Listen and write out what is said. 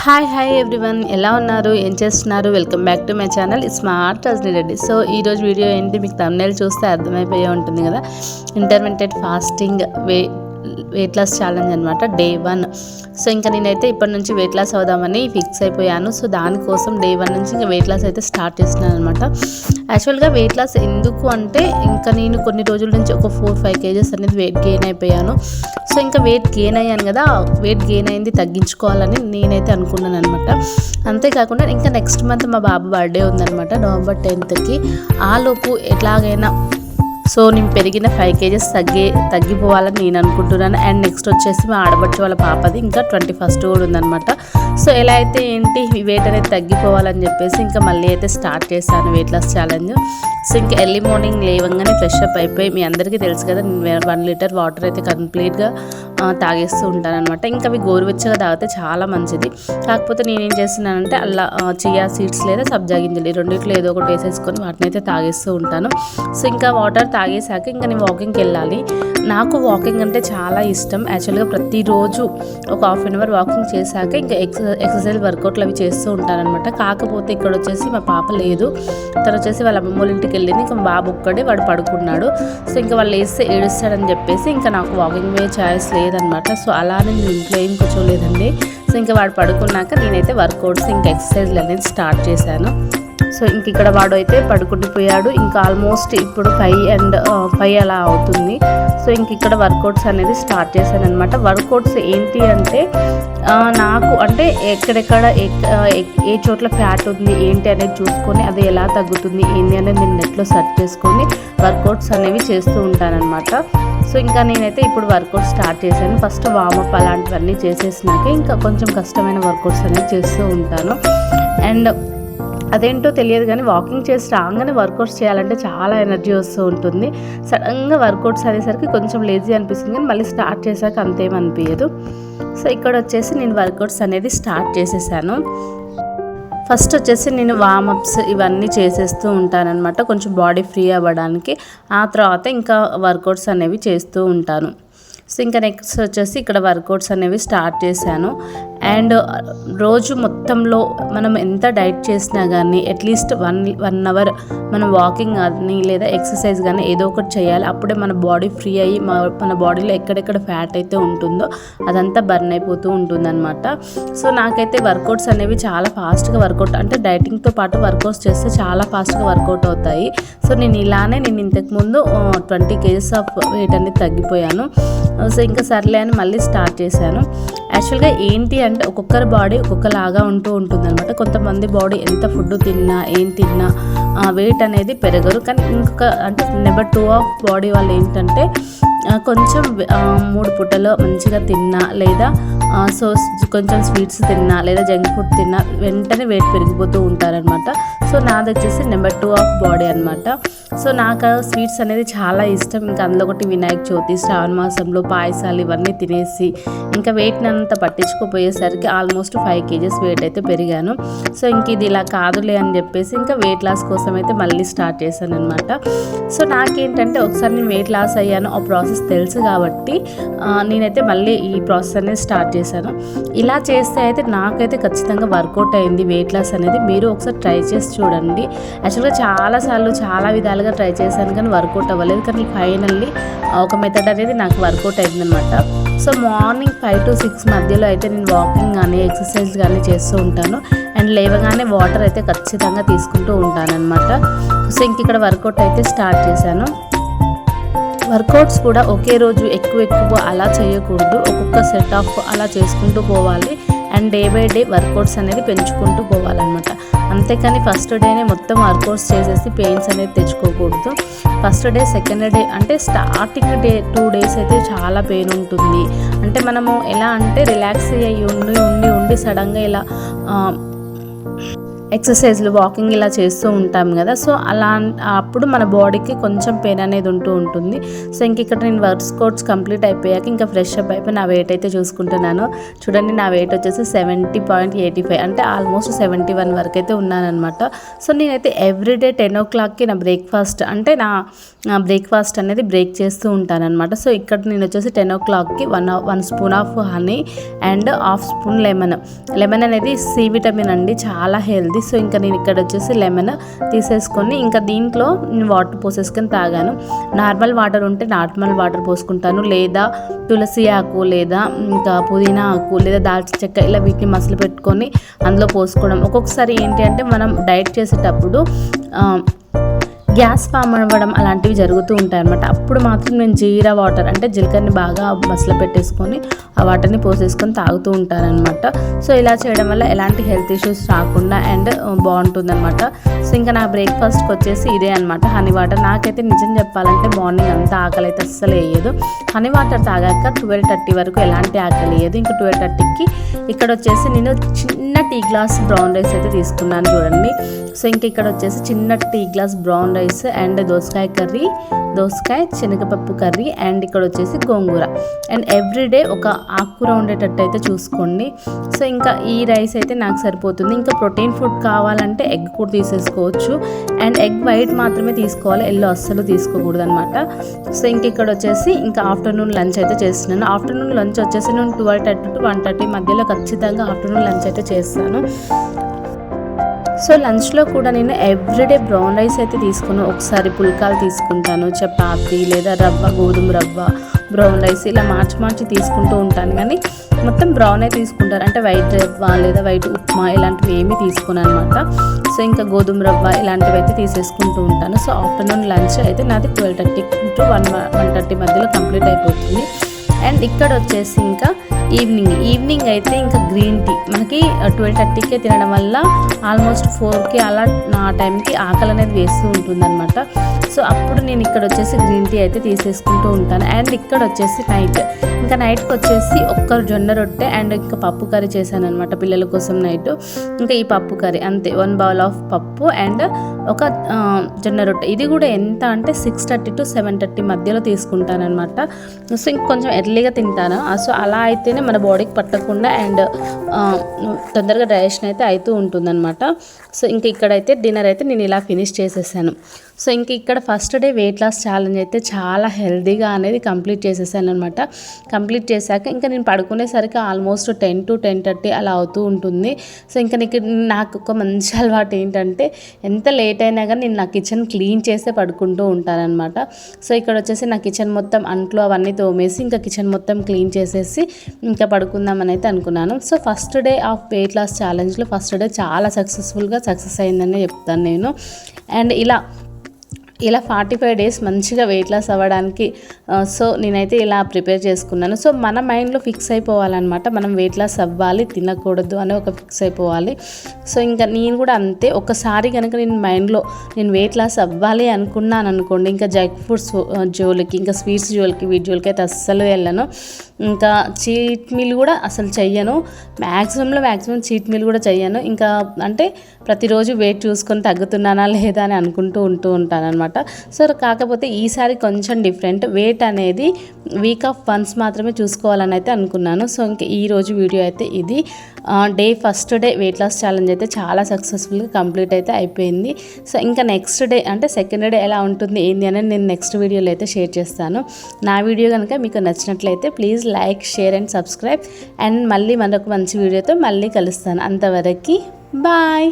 Hi hi everyone ఎలా ఉన్నారు? ఏం చేస్తున్నారు? Welcome back to my channel smart Rajani Reddy so ఈరోజు వీడియో ఏంటి? మీకు తమిళ చూస్తే అర్థమైపోయే ఉంటుంది కదా. Intermediate fasting way weight loss challenge అనమాట డే వన్ సో ఇంకా నేనైతే ఇప్పటి నుంచి వెయిట్ లాస్ అవుదామని ఫిక్స్ అయిపోయాను. సో దానికోసం డే వన్ నుంచి ఇంకా వెయిట్ లాస్ అయితే స్టార్ట్ చేస్తున్నాను అనమాట యాక్చువల్గా వెయిట్ లాస్ ఎందుకు అంటే ఇంకా నేను కొన్ని రోజుల నుంచి ఒక ఫోర్ ఫైవ్ కేజెస్ అనేది వెయిట్ గెయిన్ అయిపోయాను. సో ఇంకా వెయిట్ గెయిన్ అయ్యాను కదా వెయిట్ గెయిన్ అయింది తగ్గించుకోవాలని నేనైతే అనుకున్నాను అనమాట అంతేకాకుండా ఇంకా నెక్స్ట్ మంత్ మా బాబు బర్త్డే ఉందనమాట నవంబర్ టెన్త్కి ఆలోపు ఎట్లాగైనా సో నేను పెరిగిన ఫైవ్ కేజెస్ తగ్గి తగ్గిపోవాలని నేను అనుకుంటున్నాను. అండ్ నెక్స్ట్ వచ్చేసి మా ఆడబట్టి వాళ్ళ పాపది ఇంకా ట్వంటీ ఫస్ట్ కూడా ఉందనమాట సో ఎలా అయితే ఏంటి వెయిట్ అనేది తగ్గిపోవాలని చెప్పేసి ఇంకా మళ్ళీ అయితే స్టార్ట్ చేశాను వెయిట్ లాస్ ఛాలెంజ్ సో ఇంకా ఎర్లీ మార్నింగ్ లేవంగానే ఫ్రెష్ అప్ అయిపోయి మీ అందరికీ తెలుసు కదా నేను వన్ లీటర్ వాటర్ అయితే కంప్లీట్గా తాగేస్తూ ఉంటాను అనమాట ఇంకా అవి గోరువెచ్చగా తాగితే చాలా మంచిది. కాకపోతే నేనేం చేస్తున్నానంటే అలా చియా సీడ్స్ లేదా సబ్జా గింజలు రెండింటిలో రెండిట్లో ఏదో ఒకటి వేసేసుకొని వాటిని అయితే తాగేస్తూ ఉంటాను. సో ఇంకా వాటర్ తాగేసాక ఇంకా నేను వాకింగ్కి వెళ్ళాలి. నాకు వాకింగ్ అంటే చాలా ఇష్టం. యాక్చువల్గా ప్రతిరోజు ఒక హాఫ్ అన్ అవర్ వాకింగ్ చేశాక ఇంకా ఎక్స ఎక్సర్సైజ్ వర్కౌట్లు అవి చేస్తూ ఉంటానన్నమాట. కాకపోతే ఇక్కడ వచ్చేసి మా పాప లేదు. తను వచ్చేసి వాళ్ళ అమ్మమ్మ వాళ్ళ ఇంటికి వెళ్ళింది. ఇంకా బాబు ఒక్కడే వాడు పడుకున్నాడు. సో ఇంకా వాళ్ళు వేస్తే ఏడుస్తాడని చెప్పేసి ఇంకా నాకు వాకింగ్ వే ఛాయిస్ లేదనమాట. సో అలానే నేను ఇంట్లో ఏం కూర్చోలేదండి. సో ఇంకా వాడు పడుకున్నాక నేనైతే వర్కౌట్స్ ఇంకా ఎక్సర్సైజ్లు అనేది స్టార్ట్ చేశాను. సో ఇంక ఇక్కడ వాడు అయితే పడుకుండిపోయాడు ఇంకా ఆల్మోస్ట్ ఇప్పుడు ఫైవ్ అండ్ ఫైవ్ అలా అవుతుంది. సో ఇంక ఇక్కడ వర్కౌట్స్ అనేది స్టార్ట్ చేశాను అనమాట వర్కౌట్స్ ఏంటి అంటే నాకు అంటే ఎక్కడెక్కడ ఏ చోట్ల ఫ్యాట్ ఉంది ఏంటి అనేది చూసుకొని అది ఎలా తగ్గుతుంది ఏంటి అనేది నేను నెట్లో సెర్చ్ చేసుకొని వర్కౌట్స్ అనేవి చేస్తూ ఉంటానన్నమాట సో ఇంకా నేనైతే ఇప్పుడు వర్కౌట్ స్టార్ట్ చేశాను. ఫస్ట్ వామప్ అలాంటివన్నీ చేసేసినాక ఇంకా కొంచెం కష్టమైన వర్కౌట్స్ అనేవి చేస్తూ ఉంటాను. అండ్ అదేంటో తెలియదు కానీ వాకింగ్ చేసి రాగానే వర్కౌట్స్ చేయాలంటే చాలా ఎనర్జీ వస్తూ ఉంటుంది. సడన్గా వర్కౌట్స్ అనేసరికి కొంచెం లేజీ అనిపిస్తుంది కానీ మళ్ళీ స్టార్ట్ చేశాక అంతేమనిపించదు సో ఇక్కడ వచ్చేసి నేను వర్కౌట్స్ అనేది స్టార్ట్ చేసేసాను. ఫస్ట్ వచ్చేసి నేను వామప్స్ ఇవన్నీ చేసేస్తూ ఉంటానన్నమాట. కొంచెం బాడీ ఫ్రీ అవ్వడానికి. ఆ తర్వాత ఇంకా వర్కౌట్స్ అనేవి చేస్తూ ఉంటాను. సో ఇంకా నెక్స్ట్ వచ్చేసి ఇక్కడ వర్కౌట్స్ అనేవి స్టార్ట్ చేశాను. అండ్ రోజు మొత్తంలో మనం ఎంత డైట్ చేసినా కానీ at least one one hour మనం వాకింగ్ కానీ లేదా ఎక్సర్సైజ్ కానీ ఏదో ఒకటి చేయాలి. అప్పుడే మన బాడీ ఫ్రీ అయ్యి మన బాడీలో ఎక్కడెక్కడ ఫ్యాట్ అయితే ఉంటుందో అదంతా బర్న్ అయిపోతూ ఉంటుందన్నమాట. సో నాకైతే వర్కౌట్స్ అనేవి చాలా ఫాస్ట్గా వర్కౌట్ అంటే డైటింగ్తో పాటు వర్కౌట్స్ చేస్తే చాలా ఫాస్ట్గా వర్కౌట్ అవుతాయి. సో నేను ఇలానే నేను ఇంతకుముందు ట్వంటీ కేజెస్ ఆఫ్ వెయిట్ అనేది తగ్గిపోయాను. సో ఇంకా సర్లే అని మళ్ళీ స్టార్ట్ చేశాను. యాక్చువల్గా ఏంటి అంటే ఒక్కొక్కరి బాడీ ఒక్కొక్కలాగా ఉంటూ ఉంటుంది అనమాట కొంతమంది బాడీ ఎంత ఫుడ్ తిన్నా ఏం తిన్నా వెయిట్ అనేది పెరగరు కానీ ఇంకొక అంటే నెంబర్ టూ ఆఫ్ బాడీ వాళ్ళు ఏంటంటే కొంచెం మూడు పూటలో మంచిగా తిన్నా లేదా సో కొంచెం స్వీట్స్ తిన్నా లేదా జంక్ ఫుడ్ తిన్నా వెంటనే వెయిట్ పెరిగిపోతూ ఉంటారనమాట సో నాది వచ్చేసి నెంబర్ టూ ఆఫ్ బాడీ అనమాట సో నాకు స్వీట్స్ అనేది చాలా ఇష్టం. ఇంకా అందులో ఒకటి వినాయక చవితి శ్రావణ మాసంలో పాయసాలు ఇవన్నీ తినేసి ఇంకా వెయిట్ని అంతా పట్టించుకోపోయేసరికి ఆల్మోస్ట్ ఫైవ్ కేజెస్ వెయిట్ అయితే పెరిగాను. సో ఇంక ఇది ఇలా కాదులే అని చెప్పేసి ఇంకా వెయిట్ లాస్ కోసం అయితే మళ్ళీ స్టార్ట్ చేశాను అనమాట సో నాకేంటంటే ఒకసారి నేను వెయిట్ లాస్ అయ్యాను ఆ ప్రాసెస్ తెలుసు కాబట్టి నేనైతే మళ్ళీ ఈ ప్రాసెస్ అనేది స్టార్ట్ చేశాను. ఇలా చేస్తే అయితే నాకైతే ఖచ్చితంగా వర్కౌట్ అయింది వెయిట్ లాస్ అనేది. మీరు ఒకసారి ట్రై చేసి చూడండి. యాక్చువల్గా చాలాసార్లు చాలా విధాలుగా ట్రై చేశాను కానీ వర్కౌట్ అవ్వలేదు. కానీ ఫైనల్లీ ఒక మెథడ్ అనేది నాకు వర్కౌట్ అయిందనమాట so morning five to six మధ్యలో అయితే నేను వాకింగ్ కానీ ఎక్సర్సైజ్ కానీ చేస్తూ ఉంటాను. అండ్ లేవగానే వాటర్ అయితే ఖచ్చితంగా తీసుకుంటూ ఉంటాను అనమాట సో ఇంక ఇక్కడ వర్కౌట్ అయితే స్టార్ట్ చేశాను. వర్కౌట్స్ కూడా ఒకే రోజు ఎక్కువ ఎక్కువ అలా చేయకూడదు. ఒక్కొక్క సెట్ ఆఫ్ అలా చేసుకుంటూ పోవాలి. And day by day workouts అనేది పెంచుకుంటూ పోవాలన్నమాట. అంతేకాని ఫస్ట్ డేనే మొత్తం వర్కౌట్స్ చేసేసి పెయిన్స్ అనేది తెచ్చుకోకూడదు. ఫస్ట్ డే సెకండ్ డే అంటే స్టార్టింగ్ డే టూ డేస్ అయితే చాలా పెయిన్ ఉంటుంది. అంటే మనము ఎలా అంటే రిలాక్స్ అయ్యి ఉండి ఉండి ఉండి సడన్గా ఇలా ఎక్సర్సైజ్లు వాకింగ్ ఇలా చేస్తూ ఉంటాం కదా. సో అలా అప్పుడు మన బాడీకి కొంచెం పెయిన్ అనేది ఉంటూ ఉంటుంది. సో ఇంక ఇక్కడ నేను వర్క్స్ కంప్లీట్ అయిపోయాక ఇంకా ఫ్రెష్ అప్ అయిపోయి నా వెయిట్ అయితే చూసుకుంటున్నాను. చూడండి నా వెయిట్ వచ్చేసి సెవెంటీ పాయింట్ ఎయిటీ ఫైవ్ అంటే ఆల్మోస్ట్ సెవెంటీ వన్ వరకు అయితే ఉన్నానమాట సో నేనైతే ఎవ్రీడే టెన్ ఓ క్లాక్కి నా బ్రేక్ఫాస్ట్ అంటే నా బ్రేక్ఫాస్ట్ అనేది బ్రేక్ చేస్తూ ఉంటానన్నమాట. సో ఇక్కడ నేను వచ్చేసి టెన్ ఓ క్లాక్కి one one spoon of honey and half spoon lemon. Lemon అనేది సి విటమిన్ అండి చాలా హెల్దీ సో ఇంకా నేను ఇక్కడ వచ్చేసి లెమన్ తీసేసుకొని ఇంకా దీంట్లో నేను వాటర్ పోసేసుకొని తాగాను. నార్మల్ వాటర్ ఉంటే నార్మల్ వాటర్ పోసుకుంటాను. లేదా తులసి ఆకు లేదా ఇంకా పుదీనా ఆకు లేదా దాల్చిన చెక్క ఇలా వీటిని మసలు పెట్టుకొని అందులో పోసుకోవడం. ఒక్కొక్కసారి ఏంటి అంటే మనం డైట్ చేసేటప్పుడు గ్యాస్ ఫామ్ అవ్వడం అలాంటివి జరుగుతూ ఉంటాయి అనమాట అప్పుడు మాత్రం నేను జీరా వాటర్ అంటే జీలకర్రని బాగా మసలు పెట్టేసుకొని ఆ వాటర్ని పోసేసుకొని తాగుతూ ఉంటానన్నమాట. సో ఇలా చేయడం వల్ల ఎలాంటి హెల్త్ ఇష్యూస్ రాకుండా అండ్ బాగుంటుందన్నమాట. సో ఇంకా నా బ్రేక్ఫాస్ట్కి వచ్చేసి ఇదే అనమాట హనీ వాటర్ నాకైతే నిజం చెప్పాలంటే మార్నింగ్ అంతా ఆకలి అయితే అస్సలు వేయదు. హనీ వాటర్ తాగాక ట్వెల్వ్ థర్టీ వరకు ఎలాంటి ఆకలి వేయదు. ఇంకా ట్వెల్వ్ థర్టీకి ఇక్కడ వచ్చేసి నేను చిన్న టీ గ్లాస్ బ్రౌన్ రైస్ అయితే తీసుకున్నాను చూడండి. సో ఇంక ఇక్కడ వచ్చేసి చిన్న tea glass brown rice rice and దోసకాయ కర్రీ దోసకాయ శనగపప్పు కర్రీ అండ్ ఇక్కడ వచ్చేసి గోంగూర. అండ్ ఎవ్రీడే ఒక ఆకుకూర ఉండేటట్టు అయితే చూసుకోండి. సో ఇంకా ఈ రైస్ అయితే నాకు సరిపోతుంది. ఇంకా ప్రోటీన్ ఫుడ్ కావాలంటే ఎగ్ కూడా తీసేసుకోవచ్చు. అండ్ ఎగ్ వైట్ మాత్రమే తీసుకోవాలి. ఎల్లో అస్సలు తీసుకోకూడదు అనమాట సో ఇంక ఇక్కడ వచ్చేసి ఇంకా ఆఫ్టర్నూన్ లంచ్ అయితే చేస్తున్నాను. ఆఫ్టర్నూన్ లంచ్ వచ్చేసి నేను twelve thirty to one thirty మధ్యలో ఖచ్చితంగా ఆఫ్టర్నూన్ లంచ్ అయితే చేస్తాను. సో లంచ్లో కూడా నేను ఎవ్రీడే బ్రౌన్ రైస్ అయితే తీసుకున్నాను. ఒకసారి పుల్కాలు తీసుకుంటాను చపాతి లేదా రవ్వ గోధుమ రవ్వ బ్రౌన్ రైస్ ఇలా మార్చి మార్చి తీసుకుంటూ ఉంటాను. కానీ మొత్తం బ్రౌనే తీసుకుంటారు. అంటే వైట్ రవ్వ లేదా వైట్ ఉప్మా ఇలాంటివి ఏమీ తీసుకున్నాను అనమాట సో ఇంకా గోధుమ రవ్వ ఇలాంటివి అయితే తీసేసుకుంటూ ఉంటాను. సో ఆఫ్టర్నూన్ లంచ్ అయితే నాది twelve thirty to one one thirty మధ్యలో కంప్లీట్ అయిపోతుంది. అండ్ ఇక్కడ వచ్చేసి ఇంకా ఈవినింగ్. ఈవినింగ్ అయితే ఇంకా గ్రీన్ టీ. మనకి ట్వెల్వ్ థర్టీకే తినడం వల్ల ఆల్మోస్ట్ ఫోర్కి అలా నా టైంకి ఆకలి అనేది వేస్తూ ఉంటుందన్నమాట. సో అప్పుడు నేను ఇక్కడ వచ్చేసి గ్రీన్ టీ అయితే తీసేసుకుంటూ ఉంటాను. అండ్ ఇక్కడ వచ్చేసి నైట్ ఇంకా నైట్కి వచ్చేసి ఒక్క జొన్న రొట్టె అండ్ ఇంకా పప్పు కర్రీ చేశాను అనమాట పిల్లల కోసం నైట్ ఇంకా ఈ పప్పు కర్రీ అంతే. వన్ బౌల్ ఆఫ్ పప్పు అండ్ ఒక జొన్న రొట్టె. ఇది కూడా ఎంత అంటే six thirty to seven thirty మధ్యలో తీసుకుంటాను అనమాట సో ఇంకొంచెం ఎర్లీగా తింటాను. సో అలా అయితేనే మన బాడీకి పట్టకుండా అండ్ తొందరగా డైజెషన్ అయితే అవుతూ ఉంటుందన్నమాట. సో ఇంక ఇక్కడైతే డిన్నర్ అయితే నేను ఇలా ఫినిష్ చేసేసాను. సో ఇంక ఇక్కడ first day weight loss challenge అయితే చాలా హెల్దీగా అనేది కంప్లీట్ చేసేసాను అనమాట కంప్లీట్ చేశాక ఇంకా నేను పడుకునేసరికి almost ten to ten thirty అలా అవుతూ ఉంటుంది. సో ఇంకా నీకు నాకు ఒక మంచి అలవాటు ఏంటంటే ఎంత లేట్ అయినా కానీ నేను నా కిచెన్ క్లీన్ చేస్తే పడుకుంటూ ఉంటానన్నమాట. సో ఇక్కడ వచ్చేసి నా కిచెన్ మొత్తం అంట్లు అవన్నీ తోమేసి ఇంకా కిచెన్ మొత్తం క్లీన్ చేసేసి ఇంకా పడుకుందామని అయితే అనుకున్నాను. So first day of weight loss ఛాలెంజ్లో first day చాలా సక్సెస్ఫుల్గా సక్సెస్ అయిందని చెప్తాను నేను. అండ్ ఇలా ఇలా ఫార్టీ ఫైవ్ డేస్ మంచిగా వెయిట్ లాస్ అవ్వడానికి సో నేనైతే ఇలా ప్రిపేర్ చేసుకున్నాను. సో మన మైండ్లో ఫిక్స్ అయిపోవాలన్నమాట. మనం వెయిట్ లాస్ అవ్వాలి తినకూడదు అని ఒక ఫిక్స్ అయిపోవాలి. సో ఇంకా నేను కూడా అంతే. ఒకసారి కనుక నేను మైండ్లో నేను వెయిట్ లాస్ అవ్వాలి అనుకున్నాను అనుకోండి ఇంకా జంక్ ఫుడ్స్ జోలికి ఇంకా స్వీట్స్ జోలికి వీటి జోలికి అయితే అస్సలు వెళ్ళను. ఇంకా చీట్ మీల్ కూడా అసలు చెయ్యను. మ్యాక్సిమంలో మ్యాక్సిమం చీట్ మీల్ కూడా చెయ్యను. ఇంకా అంటే ప్రతిరోజు వెయిట్ చూసుకొని తగ్గుతున్నానా లేదా అని అనుకుంటూ ఉంటూ ఉంటాను అనమాట సో కాకపోతే ఈసారి కొంచెం డిఫరెంట్. వెయిట్ అనేది వీక్ ఆఫ్ వన్స్ మాత్రమే చూసుకోవాలని అయితే అనుకున్నాను. సో ఇంకా ఈరోజు వీడియో అయితే ఇది. Day first day weight loss challenge అయితే చాలా సక్సెస్ఫుల్గా కంప్లీట్ అయితే అయిపోయింది. సో ఇంకా నెక్స్ట్ డే అంటే సెకండ్ డే ఎలా ఉంటుంది ఏంది అనేది నేను నెక్స్ట్ వీడియోలో అయితే షేర్ చేస్తాను. నా వీడియో కనుక మీకు నచ్చినట్లయితే please please like share and subscribe. And మళ్ళీ మరొక మంచి వీడియోతో మళ్ళీ కలుస్తాను. అంతవరకు బాయ్.